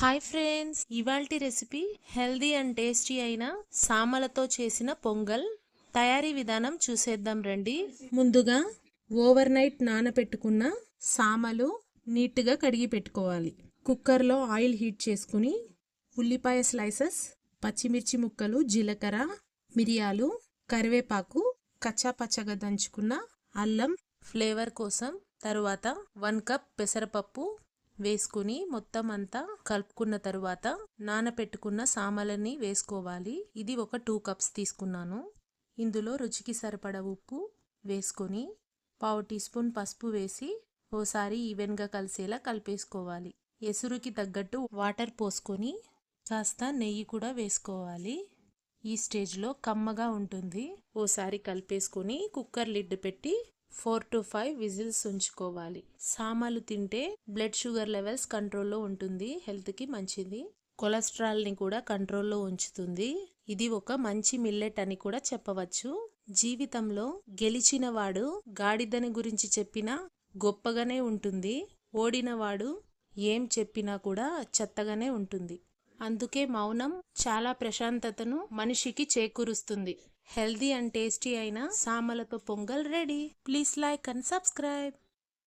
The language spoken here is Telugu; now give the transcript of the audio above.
హాయ్ ఫ్రెండ్స్ ఇవాల్టి రెసిపీ హెల్దీ అండ్ టేస్టీ అయిన సామలతో చేసిన పొంగల్. తయారీ విధానం చూసేద్దాం రండి. ముందుగా ఓవర్ నైట్ నానబెట్టుకున్న సామలు నీట్గా కడిగి పెట్టుకోవాలి. కుక్కర్లో ఆయిల్ హీట్ చేసుకుని ఉల్లిపాయ స్లైసెస్ పచ్చిమిర్చి ముక్కలు జీలకర్ర మిరియాలు కరివేపాకు కచ్చా పచ్చగా దంచుకున్న అల్లం ఫ్లేవర్ కోసం తరువాత వన్ కప్ పెసరపప్పు వేసుకుని మొత్తం అంతా కలుపుకున్న తరువాత నానపెట్టుకున్న సామలని వేసుకోవాలి. ఇది ఒక టూ కప్స్ తీసుకున్నాను. ఇందులో రుచికి సరిపడ ఉప్పు వేసుకొని పావు టీ స్పూన్ పసుపు వేసి ఓసారి ఈవెన్గా కలిసేలా కలిపేసుకోవాలి. ఎసురుకి తగ్గట్టు వాటర్ పోసుకొని కాస్త నెయ్యి కూడా వేసుకోవాలి. ఈ స్టేజ్లో కమ్మగా ఉంటుంది. ఓసారి కలిపేసుకొని కుక్కర్ లిడ్ పెట్టి ఫోర్ టు ఫైవ్ విజిల్స్ ఉంచుకోవాలి. సామాలు తింటే బ్లడ్ షుగర్ లెవెల్స్ కంట్రోల్లో ఉంటుంది. హెల్త్కి మంచిది. కొలెస్ట్రాల్ని కూడా కంట్రోల్లో ఉంచుతుంది. ఇది ఒక మంచి మిల్లెట్ అని కూడా చెప్పవచ్చు. జీవితంలో గెలిచినవాడు గాడిదని గురించి చెప్పినా గొప్పగానే ఉంటుంది. ఓడినవాడు ఏం చెప్పినా కూడా చెత్తగానే ఉంటుంది. అందుకే మౌనం చాలా ప్రశాంతతను మనిషికి చేకూరుస్తుంది. హెల్దీ అండ్ టేస్టీ అయిన సామలతో pongal ready. Please like and subscribe.